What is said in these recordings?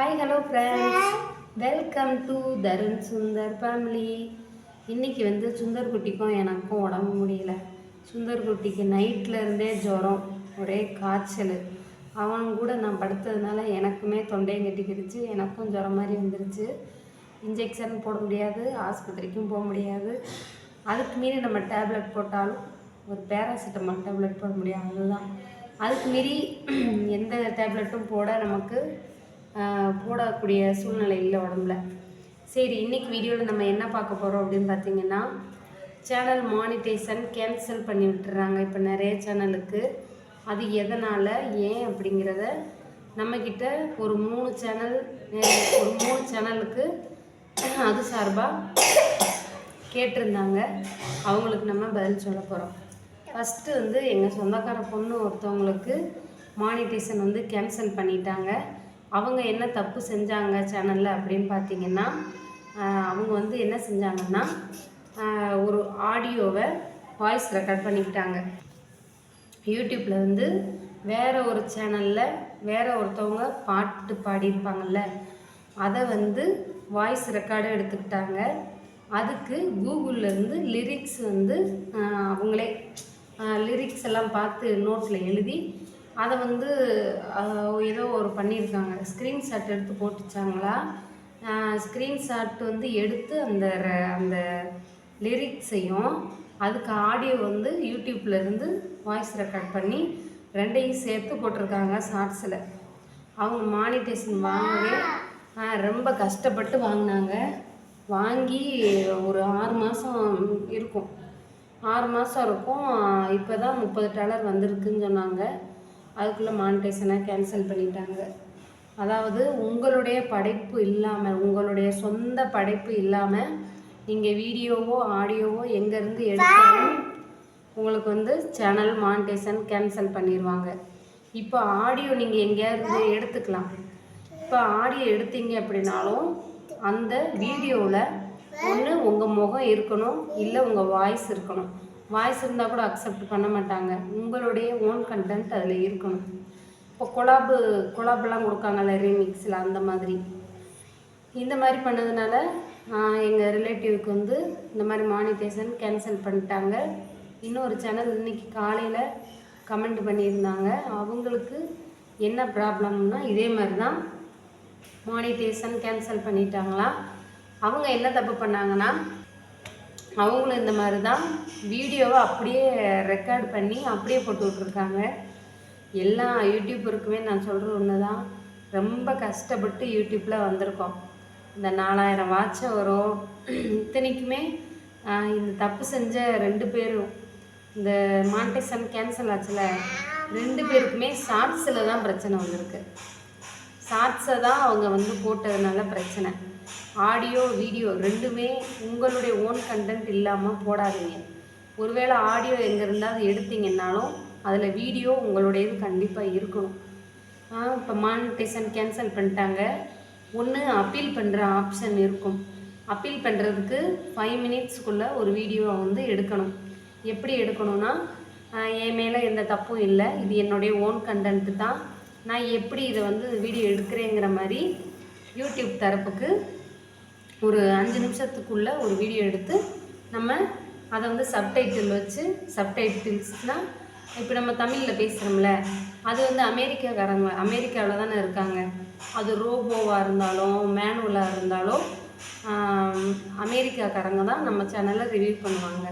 Hi hello friends welcome to Tharun Sundar family இன்றைக்கி வந்து சுந்தர் குட்டிக்கும் எனக்கும் உடம்பு முடியல. சுந்தர் குட்டிக்கு நைட்டில் இருந்தே ஜுரம் ஒரே காய்ச்சல். அவன் கூட நான் படுத்ததுனால எனக்குமே தொண்டையும் கட்டிக்கிடுச்சு எனக்கும் ஜுரம் மாதிரி வந்துருச்சு. இன்ஜெக்ஷன் போட முடியாது ஆஸ்பத்திரிக்கும் போக முடியாது. அதுக்கு மீறி நம்ம டேப்லெட் போட்டாலும் ஒரு பேராசிட்டமால் டேப்லெட் போட முடியும் அதுதான். அதுக்கு மீறி எந்த டேப்லெட்டும் போட நமக்கு போடக்கூடிய சூழ்நிலை இல்லை உடம்புல. சரி இன்னைக்கு வீடியோவில் நம்ம என்ன பார்க்க போகிறோம் அப்படின்னு பார்த்தீங்கன்னா சேனல் மானிட்டேஷன் கேன்சல் பண்ணி விட்டுறாங்க. இப்போ நிறைய சேனலுக்கு அது எதனால் ஏன் அப்படிங்கிறத நம்மக்கிட்ட ஒரு மூணு சேனல் ஒரு மூணு சேனலுக்கு அது சார்பாக கேட்டிருந்தாங்க. அவங்களுக்கு நம்ம பதில் சொல்ல போகிறோம் ஃபஸ்ட்டு வந்து எங்கள் சொந்தக்கார பொண்ணு ஒருத்தவங்களுக்கு மானிட்டேஷன் வந்து கேன்சல் பண்ணிட்டாங்க. அவங்க என்ன தப்பு செஞ்சாங்க சேனலில் அப்படின்னு பார்த்தீங்கன்னா அவங்க வந்து என்ன செஞ்சாங்கன்னா ஒரு ஆடியோவை வாய்ஸ் ரெக்கார்ட் பண்ணிக்கிட்டாங்க. யூடியூப்பில் வந்து வேறு ஒரு சேனலில் வேறு ஒருத்தவங்க பாட்டு பாடியிருப்பாங்கல்ல அதை வந்து வாய்ஸ் ரெக்கார்டை எடுத்துக்கிட்டாங்க. அதுக்கு கூகுளில் இருந்து லிரிக்ஸ் வந்து அவங்களே லிரிக்ஸ் எல்லாம் பார்த்து நோட்டில் எழுதி அதை வந்து ஏதோ ஒரு பண்ணியிருக்காங்க ஸ்க்ரீன்ஷாட் எடுத்து போட்டுச்சாங்களா? ஸ்க்ரீன்ஷாட் வந்து எடுத்து அந்த அந்த லிரிக்ஸையும் அதுக்கு ஆடியோ வந்து யூடியூப்லேருந்து வாய்ஸ் ரெக்கார்ட் பண்ணி ரெண்டையும் சேர்த்து போட்டிருக்காங்க ஷார்ட்ஸில் அவங்க மானிட்டேஷன் வாங்கவே ரொம்ப கஷ்டப்பட்டு வாங்கினாங்க. வாங்கி ஒரு ஆறு மாதம் இருக்கும். ஆறு மாதம் இருக்கும். இப்போ தான் முப்பது டாலர் வந்திருக்குன்னு சொன்னாங்க. அதுக்குள்ளே மானிட்டேஷனை கேன்சல் பண்ணிட்டாங்க. அதாவது உங்களுடைய படைப்பு இல்லாமல் உங்களுடைய சொந்த படைப்பு இல்லாமல் நீங்கள் வீடியோவோ ஆடியோவோ எங்கேருந்து எடுத்தாலும் உங்களுக்கு வந்து சேனல் மானிட்டேஷன் கேன்சல் பண்ணிடுவாங்க இப்போ ஆடியோ நீங்கள் எங்கேயாவது எடுத்துக்கலாம். இப்போ ஆடியோ எடுத்தீங்க அப்படின்னாலும் அந்த வீடியோவில் ஒன்று உங்கள் முகம் இருக்கணும் இல்லை உங்கள் வாய்ஸ் இருக்கணும். வாய்ஸ் இருந்தால் கூட அக்செப்ட் பண்ண மாட்டாங்க. உங்களுடைய ஓன் கண்டென்ட் அதில் இருக்கணும். இப்போ கொலாபு கொலாபெல்லாம் கொடுக்காங்கல்ல ரீமிக்ஸில் அந்த மாதிரி. இந்த மாதிரி பண்ணதுனால எங்கள் ரிலேட்டிவ்க்கு வந்து இந்த மாதிரி மானிட்டேஷன் கேன்சல் பண்ணிட்டாங்க. இன்னொரு சேனல் இன்னைக்கு காலையில் கமெண்ட் பண்ணியிருந்தாங்க. அவங்களுக்கு என்ன ப்ராப்ளம்னா இதே மாதிரி தான் மானிட்டேஷன் கேன்சல் பண்ணிட்டாங்களாம் அவங்க என்ன தப்பு பண்ணாங்கன்னா அவங்களும் இந்த மாதிரி தான் வீடியோவை அப்படியே ரெக்கார்ட் பண்ணி அப்படியே போட்டு விட்ருக்காங்க எல்லா யூடியூபருக்குமே நான் சொல்கிற ஒன்று தான் ரொம்ப கஷ்டப்பட்டு யூடியூப்பில் வந்திருக்கோம். இந்த நாலாயிரம் வாட்சை வரும். இத்தனைக்குமே இந்த தப்பு செஞ்ச ரெண்டு பேரும் இந்த மாண்டேசன் கேன்சல் ஆச்சுல ரெண்டு பேருக்குமே ஷார்ட்ஸில் தான் பிரச்சனை வந்திருக்கு. ஷார்ட்ஸை தான் அவங்க வந்து போட்டதுனால பிரச்சனை. ஆடியோ வீடியோ ரெண்டுமே உங்களுடைய ஓன் கண்டென்ட் இல்லாமல் போடாதீங்க. ஒருவேளை ஆடியோ எங்கே இருந்தால் எடுத்தீங்கன்னாலும் அதில் வீடியோ உங்களுடையது கண்டிப்பாக இருக்கணும். இப்போ மானிட்டேஷன் கேன்சல் பண்ணிட்டாங்க. ஒன்று அப்பீல் பண்ணுற ஆப்ஷன் இருக்கும். அப்பீல் பண்ணுறதுக்கு ஃபைவ் மினிட்ஸ்க்குள்ளே ஒரு வீடியோவை வந்து எடுக்கணும். எப்படி எடுக்கணும்னா என் மேலே எந்த தப்பும் இல்லை. இது என்னுடைய ஓன் கண்டென்ட்டு தான். நான் எப்படி இதை வந்து வீடியோ எடுக்கிறேங்கிற மாதிரி யூடியூப் தரப்புக்கு ஒரு அஞ்சு நிமிஷத்துக்குள்ளே ஒரு வீடியோ எடுத்து நம்ம அதை வந்து சப்டைட்டில் வச்சு சப்டைட்டில்ஸ்னால் இப்போ நம்ம தமிழில் பேசுகிறோம்ல அது வந்து அமெரிக்காக்காரங்க அமெரிக்காவில் தானே இருக்காங்க. அது ரோபோவாக இருந்தாலும் மேனுவலாக இருந்தாலும் அமெரிக்காக்காரங்க தான் நம்ம சேனலை ரிவ்யூ பண்ணுவாங்க.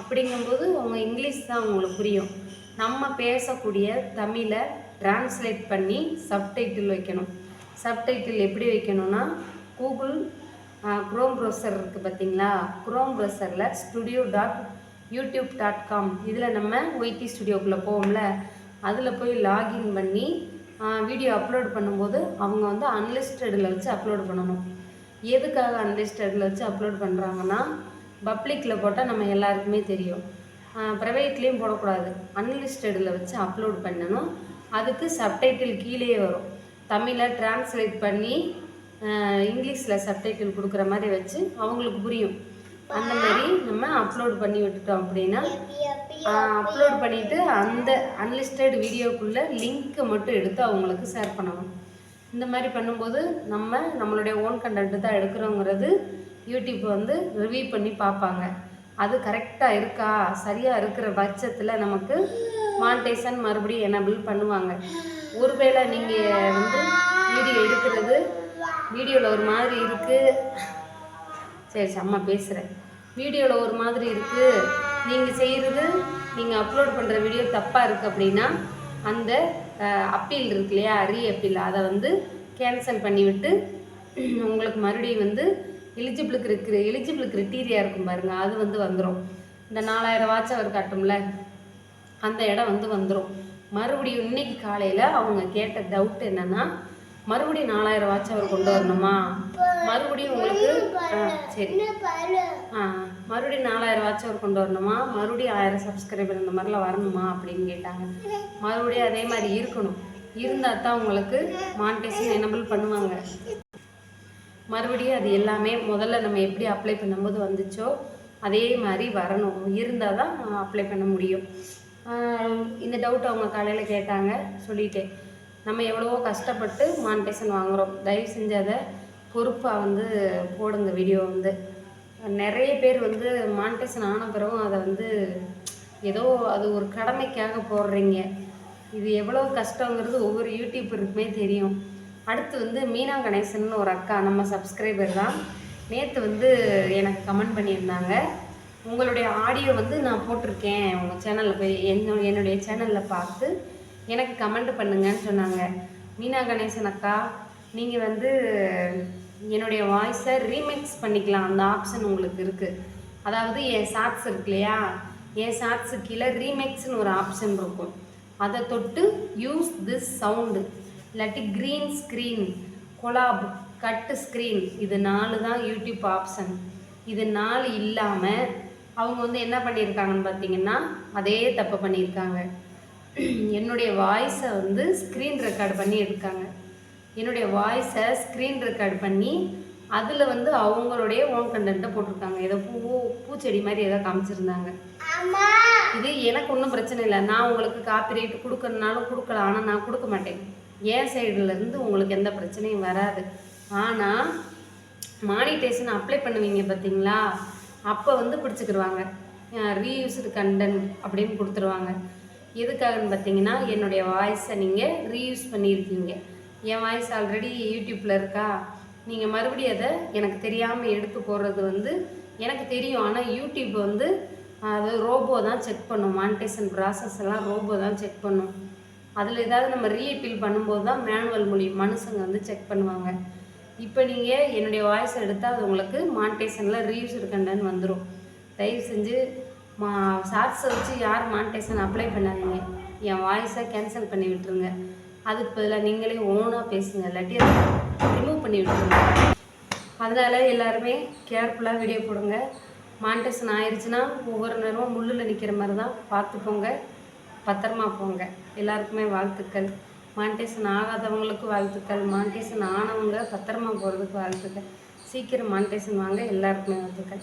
அப்படிங்கும்போது அவங்க இங்கிலீஷ் தான் அவங்களுக்கு புரியும். நம்ம பேசக்கூடிய தமிழை டிரான்ஸ்லேட் பண்ணி சப்டைட்டில் வைக்கணும். சப்டைட்டில் எப்படி வைக்கணும்னா கூகுள் க்ரோம் ப்ரௌசர் இருக்குது பார்த்தீங்களா? க்ரோம் ப்ரௌசரில் studio dot YouTube dot com இதில் நம்ம ஒய்டி ஸ்டுடியோக்குள்ளே போவோம்ல. அதில் போய் லாகின் பண்ணி வீடியோ அப்லோட் பண்ணும்போது அவங்க வந்து அன்லிஸ்டடில் வச்சு அப்லோட் பண்ணணும். எதுக்காக அன்லிஸ்டடில் வச்சு அப்லோட் பண்ணுறாங்கன்னா பப்ளிக்கில் போட்டால் நம்ம எல்லாருக்குமே தெரியும். ப்ரைவேட்லேயும் போடக்கூடாது. அன்லிஸ்டடில் வச்சு அப்லோட் பண்ணணும். அதுக்கு சப்டைட்டில் கீழேயே வரும். தமிழை டிரான்ஸ்லேட் பண்ணி இங்கிலீஷில் சப்டைட்டில் கொடுக்குற மாதிரி வச்சு அவங்களுக்கு புரியும். அந்த மாதிரி நம்ம அப்லோட் பண்ணி விட்டுட்டோம் அப்படின்னா அப்லோட் பண்ணிவிட்டு அந்த அன்லிஸ்டட் வீடியோக்குள்ளே லிங்க்கை மட்டும் எடுத்து அவங்களுக்கு ஷேர் பண்ணணும். இந்த மாதிரி பண்ணும்போது நம்ம நம்மளுடைய ஓன் கண்டென்ட் தான் எடுக்கிறோங்கிறது யூடியூப் வந்து ரிவ்யூ பண்ணி பார்ப்பாங்க. அது கரெக்டாக இருக்கா? சரியாக இருக்கிற பட்சத்தில் நமக்கு மானிட்டைசன் மறுபடியும் எனபிள் பண்ணுவாங்க. ஒருவேளை நீங்கள் வந்து வீடியோ எடுக்கிறது வீடியோவில் ஒரு மாதிரி இருக்குது சரி அம்மா பேசுகிறேன் வீடியோவில் ஒரு மாதிரி இருக்குது நீங்கள் செய்கிறது நீங்கள் அப்லோட் பண்ணுற வீடியோ தப்பாக இருக்குது அப்படின்னா அந்த அப்பீல் இருக்கு இல்லையா? ரீ அப்பீல் அதை வந்து கேன்சல் பண்ணிவிட்டு உங்களுக்கு மறுபடியும் வந்து எலிஜிபிளுக்கு இருக்கிற எலிஜிபிள் கிரிட்டீரியா இருக்கும் பாருங்கள் அது வந்து வந்துடும் இந்த நாலாயிரம் வாட்ச் அவர் காட்டும்ல அந்த இடம் வந்து வந்துடும் மறுபடியும் இன்னைக்கு காலையில் அவங்க கேட்ட டவுட் என்னன்னா மறுபடியும் நாலாயிரம் வாட்ச் அவர் கொண்டு வரணுமா? மறுபடியும் உங்களுக்கு ஆ சரி. ஆ மறுபடியும் நாலாயிரம் வாட்ச் அவர் கொண்டு வரணுமா? மறுபடியும் ஆயிரம் சப்ஸ்கிரைபர் இந்த மாதிரிலாம் வரணுமா அப்படின்னு கேட்டாங்க. மறுபடியும் அதே மாதிரி இருக்கணும். இருந்தால் தான் உங்களுக்கு மானிட்டேஷன் எனபிள் பண்ணுவாங்க. மறுபடியும் அது எல்லாமே முதல்ல நம்ம எப்படி அப்ளை பண்ணும்போது வந்துச்சோ அதே மாதிரி வரணும். இருந்தால் தான் அப்ளை பண்ண முடியும். இந்த டவுட் அவங்க காலையில் கேட்டாங்க சொல்லிட்டேன். நம்ம எவ்வளவோ கஷ்டப்பட்டு மானிட்டேஷன் வாங்குகிறோம் தயவு செஞ்சு அதை பொறுப்பாக வந்து போடுங்க வீடியோ வந்து. நிறைய பேர் வந்து மானிட்டேஷன் ஆன பிறகும் அதை வந்து ஏதோ அது ஒரு கடமைக்காக போடுறீங்க. இது எவ்வளோ கஷ்டங்கிறது ஒவ்வொரு யூடியூபருக்குமே தெரியும். அடுத்து வந்து மீனா கணேசன் ஒரு அக்கா நம்ம சப்ஸ்கிரைபர் தான். நேற்று வந்து எனக்கு கமெண்ட் பண்ணியிருந்தாங்க. உங்களுடைய ஆடியோ வந்து நான் போட்டிருக்கேன் உங்கள் சேனலில் போய் என்ன என்னுடைய சேனலில் பார்த்து எனக்கு கமெண்ட் பண்ணுங்கன்னு சொன்னாங்க. மீனா கணேசன் அக்கா நீங்கள் வந்து என்னுடைய வாய்ஸை ரீமிக்ஸ் பண்ணிக்கலாம். அந்த ஆப்ஷன் உங்களுக்கு இருக்குது அதாவது என் ஷார்ட்ஸ் இருக்கு இல்லையா? என் சாட்ஸு கீழே ரீமிக்ஸ்னு ஒரு ஆப்ஷன் இருக்கும். அதை தொட்டு யூஸ் திஸ் சவுண்டு இல்லாட்டி green screen collab cut screen இது நாலு தான் யூடியூப் ஆப்ஷன் இது நாலு இல்லாமல் அவங்க வந்து என்ன பண்ணியிருக்காங்கன்னு பார்த்தீங்கன்னா அதே தப்பு பண்ணியிருக்காங்க. என்னுடைய வாய்ஸை வந்து ஸ்க்ரீன் ரெக்கார்ட் பண்ணி எடுக்காங்க. என்னுடைய வாய்ஸை ஸ்க்ரீன் ரெக்கார்ட் பண்ணி அதில் வந்து அவங்களுடைய ஓன் கண்டென்ட்டை போட்டிருக்காங்க. ஏதோ பூ பூச்செடி மாதிரி ஏதோ காமிச்சிருந்தாங்க. இது எனக்கு ஒன்றும் பிரச்சனை இல்லை. நான் உங்களுக்கு காப்பிரைட் கொடுக்கறனாலும் கொடுக்கலாம். ஆனால் நான் கொடுக்க மாட்டேன். என் சைடுல இருந்து உங்களுக்கு எந்த பிரச்சனையும் வராது. ஆனால் மானிட்டேஷன் அப்ளை பண்ணுவீங்க பார்த்தீங்களா அப்போ வந்து பிடிச்சிக்கிடுவாங்க ரீயூஸ்டு கண்டென்ட் அப்படின்னு கொடுத்துருவாங்க. எதுக்காகன்னு பார்த்தீங்கன்னா என்னுடைய வாய்ஸை நீங்கள் ரீயூஸ் பண்ணியிருக்கீங்க. என் வாய்ஸ் ஆல்ரெடி யூடியூப்பில் இருக்கா? நீங்கள் மறுபடியும் அதை எனக்கு தெரியாமல் எடுத்து போடுறது வந்து எனக்கு தெரியும். ஆனால் யூடியூப் வந்து அது ரோபோ தான் செக் பண்ணும். மானிட்டேஷன் ப்ராசஸ் எல்லாம் ரோபோ தான் செக் பண்ணும். அதில் ஏதாவது நம்ம ரீஅப்பீல் பண்ணும்போது தான் மேனுவல் மூலியம் மனுஷங்க வந்து செக் பண்ணுவாங்க. இப்போ நீங்கள் என்னுடைய வாய்ஸ் எடுத்தால் அது உங்களுக்கு மானிட்டேஷனில் ரீயூஸ்டு இருக்கண்டன்னு வந்துடும் தயவு செஞ்சு மா ஷார்ட்ஸை வச்சு யார் மானிட்டேஷன் அப்ளை பண்ணாதீங்க. என் வாய்ஸை கேன்சல் பண்ணி விட்டுருங்க. அதுக்கு பதிலாக நீங்களே ஓனாக பேசுங்க. இல்லாட்டி அதை ரிமூவ் பண்ணி விட்டுருங்க. அதனால் எல்லாருமே கேர்ஃபுல்லாக வீடியோ போடுங்க. மானிட்டேஷன் ஆயிடுச்சுன்னா ஒவ்வொரு நேரமும் முள்ளில் நிற்கிற மாதிரி தான் பார்த்து போங்க பத்திரமா போங்க. எல்லாருக்குமே வாழ்த்துக்கள். மானிட்டேஷன் ஆகாதவங்களுக்கு வாழ்த்துக்கள். மானிட்டேஷன் ஆனவங்க பத்திரமா போகிறதுக்கு வாழ்த்துக்கள். சீக்கிரம் மானிட்டேஷன் வாங்க எல்லாருக்குமே வாழ்த்துக்கள்.